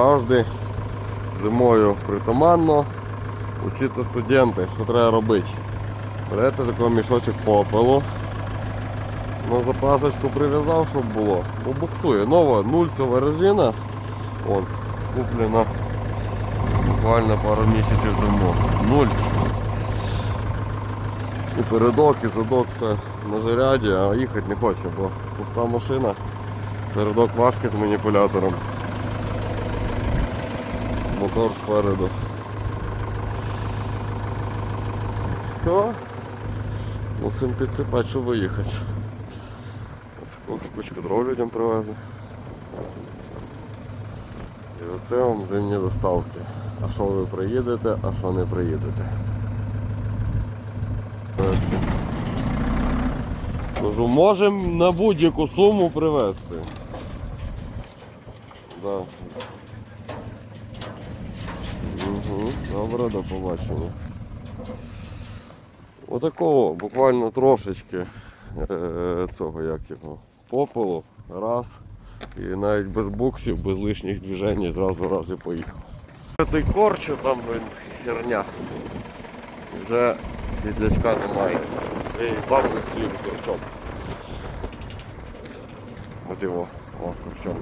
Завжди зимою притаманно учиться студенти, що треба робити. Берете такий мішочок попелу. На запасочку прив'язав, щоб було. Бо буксує. Нова нульцева резина. Вон, куплена буквально пару місяців тому. Нульц. І передок, і задок все на заряді, а їхати не хоче, бо пуста машина. Передок важкий з маніпулятором. Мотор спереду. Все. Мусимо підсипати, щоб виїхати. Ось таку кучку дров людям привезли. І оце вам зимні доставки. А що ви приїдете, а що не приїдете. Кажу, можемо на будь-яку суму привезти. Да. Добре, до побачення. Отакого буквально трошечки е, цього як його попелу, раз. І навіть без буксів, без лишніх движень зразу раз і поїхав. Той корчу там він херня. Вже світлячка немає. І бабки стоїть корчом. От його, о, корчом.